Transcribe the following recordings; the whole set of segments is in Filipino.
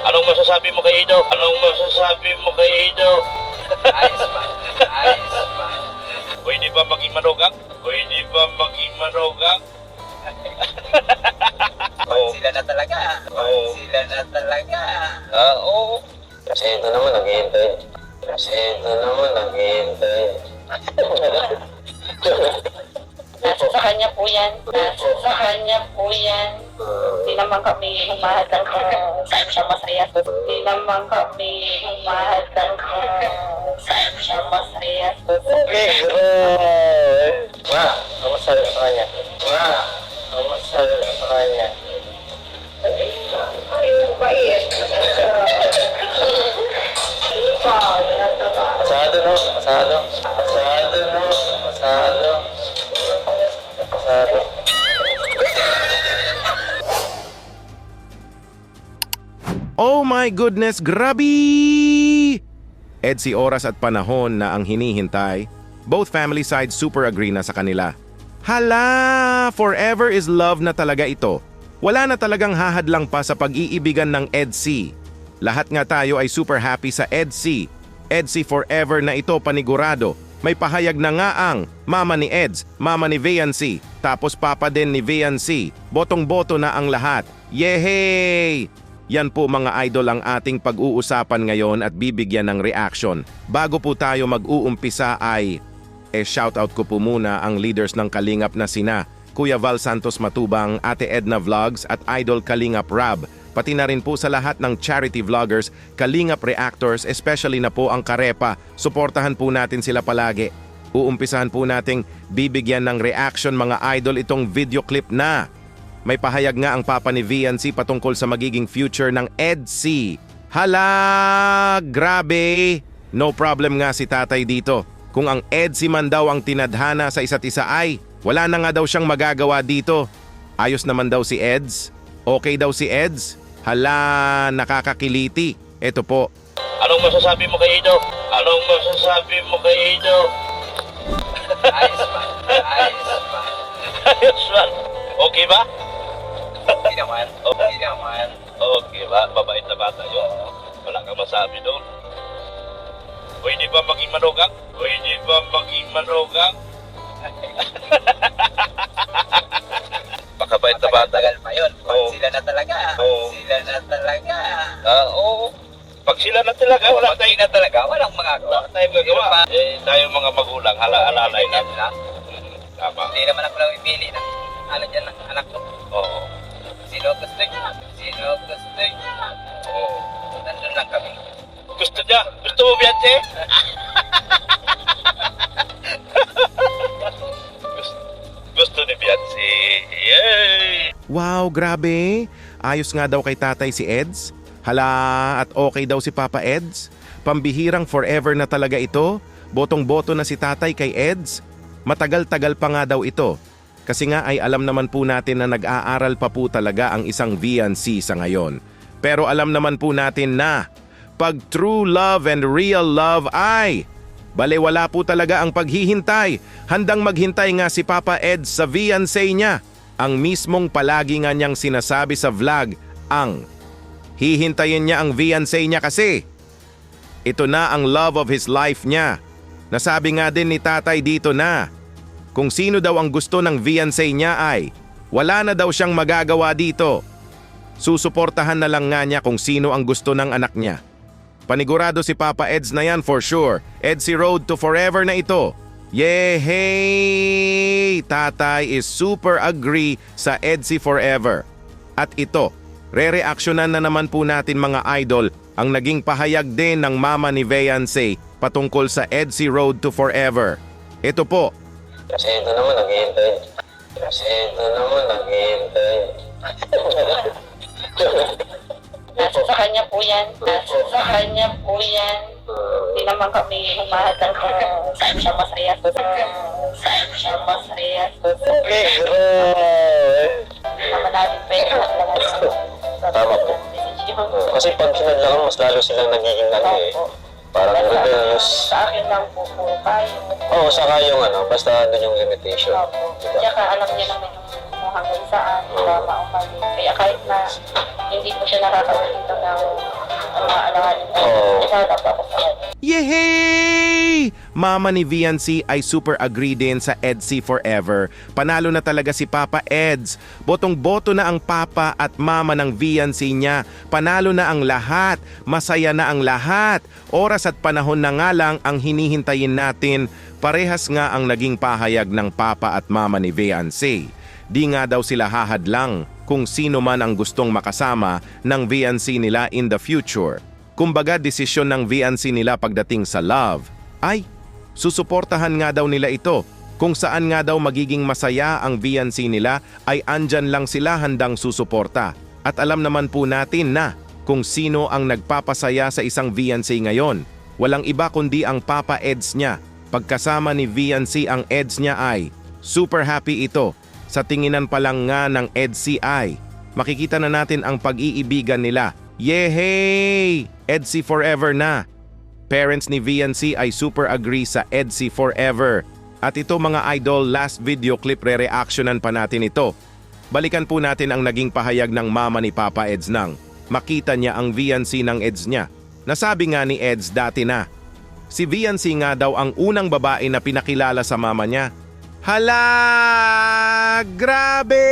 Anong masasabi mo kay Ido? Anong masasabi mo kay Ido? Ayos ba? Ayos ba? Pwede ba maging manugang? Pwede ba maging manugang? Pag sila na talaga. Oo. sila na talaga. Ah, oo. Kasi ito naman naghihintay. Kasi ito naman naghihintay. Nasa sa kanya po yan. Nasa sa kanya po yan. Hindi naman kami humahatan kung saan siya masaya. Hindi naman kami humahatan kung saan siya masaya. Okay, bro. Ma, kamusta sa kanya? Ma, kamusta sa kanya? Pasado no? Pasado? Pasado no? Pasado? Pasado? Oh my goodness, grabe! EDSI oras at panahon na ang hinihintay, both family sides super agree na sa kanila. Hala! Forever is love na talaga ito. Wala na talagang hahadlang pa sa pag-iibigan ng EDSI. Lahat nga tayo ay super happy sa EDSI. EDSI forever na ito panigurado. May pahayag na nga ang mama ni Eds, mama ni Viancy, tapos papa din ni Viancy. Botong-boto na ang lahat. Yehey! Yan po mga idol ang ating pag-uusapan ngayon at bibigyan ng reaction. Bago po tayo mag-uumpisa ay, eh shoutout ko po muna ang leaders ng Kalingap na sina, Kuya Val Santos Matubang, Ate Edna Vlogs at Idol Kalingap Rab. Pati na rin po sa lahat ng charity vloggers, Kalingap Reactors, especially na po ang Karepa. Suportahan po natin sila palagi. Uumpisahan po nating bibigyan ng reaction mga idol itong video clip na. May pahayag nga ang papa ni VNC patungkol sa magiging future ng EDC. Hala! Grabe! No problem nga si tatay dito. Kung ang EDC man daw ang tinadhana sa isa't isa ay, wala na nga daw siyang magagawa dito. Ayos naman daw si Eds. Okay daw si Eds. Hala, nakakakiliti. Ito po. Anong masasabi mo kay Ido? Anong masasabi mo kay Ido? Ayos ba? Ayos ba? Ayos ba? Okay ba? Hindi naman. Okay ba? Mabait na bata yun. Wala kang masabi doon. Pwede ba maging manugang? Pwede ba maging manugang? Pakabait na bata. Matagal pa yun. Pag Oo. sila na talaga. Pag Oo. sila na talaga. Ah, oo. Pag sila na talaga, wala Pag sila na talaga, walang magagawa. Wala tayong gagawa. Eh, tayo mga magulang, hala-alalay na. Ganyan lang. Mm, Tama. Hindi naman ako lang ipili ng ano dyan ng anak ko. Oo. Sino gusto niya? Sino gusto niya? Oo. Nandun lang kami. Gusto niya? Gusto mo, Beyonce? gusto, gusto ni Beyonce. Yay! Wow, grabe. Ayos nga daw kay tatay si Eds. Hala, at okay daw si Papa Eds. Pambihirang forever na talaga ito. Botong-boto na si tatay kay Eds. Matagal-tagal pa nga daw ito. Kasi nga ay alam naman po natin na nag-aaral pa po talaga ang isang VNC sa ngayon. Pero alam naman po natin na pag true love and real love ay Balewala po talaga ang paghihintay. Handang maghintay nga si Papa Ed sa fiancé niya. Ang mismong palagi nga niyang sinasabi sa vlog ang hihintayin niya ang fiancé niya kasi ito na ang love of his life niya. Nasabi nga din ni tatay dito na kung sino daw ang gusto ng fiancé niya ay wala na daw siyang magagawa dito. Susuportahan na lang nga niya kung sino ang gusto ng anak niya. Panigurado si Papa Eds na yan for sure. Edsy Road to Forever na ito. Yehey! Tatay is super agree sa Edsy Forever. At ito, re-reaksyonan na naman po natin mga idol ang naging pahayag din ng mama ni Veyance patungkol sa Edsy Road to Forever. Ito po, Kasi ito naman naghihintay. Kasi ito naman naghihintay. Nasa sa kanya po yan. Nasa sa kanya po yan. Hindi naman kami humahatan kung saan siya masaya. Kung saan siya masaya. Okay, bro. Hindi naman natin pwede maglaman Tama po. Kasi pag sinadlangan, mas lalo silang nagiging ano eh. Parang Basta, reverse. Sa akin lang po kung kaya. Oo, oh, saka yung ano, basta doon yung limitation. Opo. Diba? Tsaka alam niya naman yung kung hanggang saan, Oo. tama o. Kaya kahit na hindi po siya nakakaulit ng mga alanganin ko, Oo. isara pa ako sa kanya. Yehey! Mama ni VNC ay super agree din sa EDC Forever. Panalo na talaga si Papa Eds. Botong-boto na ang Papa at Mama ng VNC niya. Panalo na ang lahat. Masaya na ang lahat. Oras at panahon na nga lang ang hinihintayin natin. Parehas nga ang naging pahayag ng Papa at Mama ni VNC. Di nga daw sila hahadlang kung sino man ang gustong makasama ng VNC nila in the future. Kumbaga desisyon ng VNC nila pagdating sa love. Ay, susuportahan nga daw nila ito. Kung saan nga daw magiging masaya ang VNC nila ay andyan lang sila handang susuporta. At alam naman po natin na kung sino ang nagpapasaya sa isang VNC ngayon. Walang iba kundi ang Papa Eds niya. Pagkasama ni VNC ang Eds niya ay super happy ito. Sa tinginan pa lang nga ng EDCI, makikita na natin ang pag-iibigan nila. Yehey! EDC forever na! Parents ni VNC ay super agree sa EDC forever. At ito mga idol, last video clip re-reactionan pa natin ito. Balikan po natin ang naging pahayag ng mama ni Papa Eds nang makita niya ang VNC ng Eds niya. Nasabi nga ni Eds dati na, Si VNC nga daw ang unang babae na pinakilala sa mama niya. Hala! Grabe!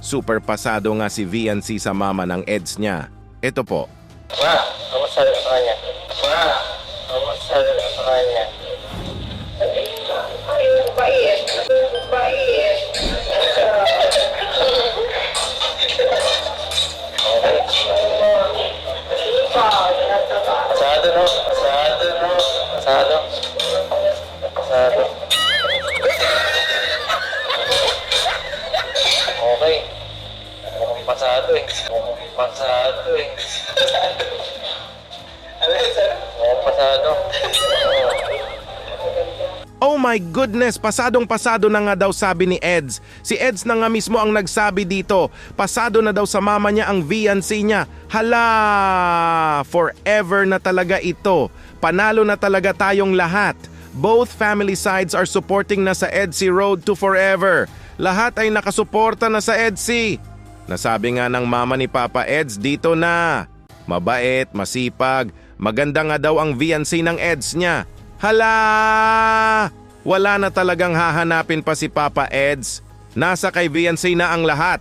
Super pasado nga si VNC sa mama ng Eds niya. Ito po. Ma, masabi sa kanya. Ang masabi sa kanya. Pasado no? Pasado no? Pasado. Okay. Mukhang pasado eh. Mukhang pasado eh. Pasado. Oh my goodness, pasadong pasado na nga daw sabi ni Eds. Si Eds na nga mismo ang nagsabi dito. Pasado na daw sa mama niya ang VNC niya. Hala! Forever na talaga ito. Panalo na talaga tayong lahat. Both family sides are supporting na sa EDC Road to Forever. Lahat ay nakasuporta na sa EDC. Nasabi nga ng mama ni Papa Eds dito na. Mabait, masipag, maganda nga daw ang VNC ng Eds niya. Hala! Wala na talagang hahanapin pa si Papa Eds. Nasa kay VNC na ang lahat.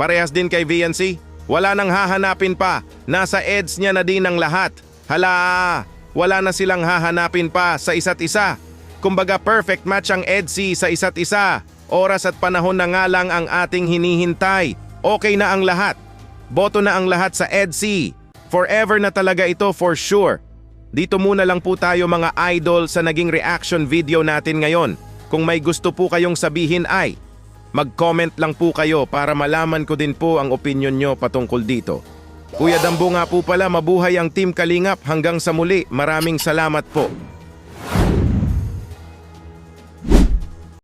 Parehas din kay VNC. Wala nang hahanapin pa. Nasa Eds niya na din ang lahat. Hala! Wala na silang hahanapin pa sa isa't isa. Kumbaga perfect match ang EDC sa isa't isa. Oras at panahon na nga lang ang ating hinihintay. Okay na ang lahat. Boto na ang lahat sa EDC. Forever na talaga ito for sure. Dito muna lang po tayo mga idol sa naging reaction video natin ngayon. Kung may gusto po kayong sabihin ay, mag-comment lang po kayo para malaman ko din po ang opinion nyo patungkol dito. Kuya Dambo nga po pala, mabuhay ang Team Kalingap hanggang sa muli. Maraming salamat po.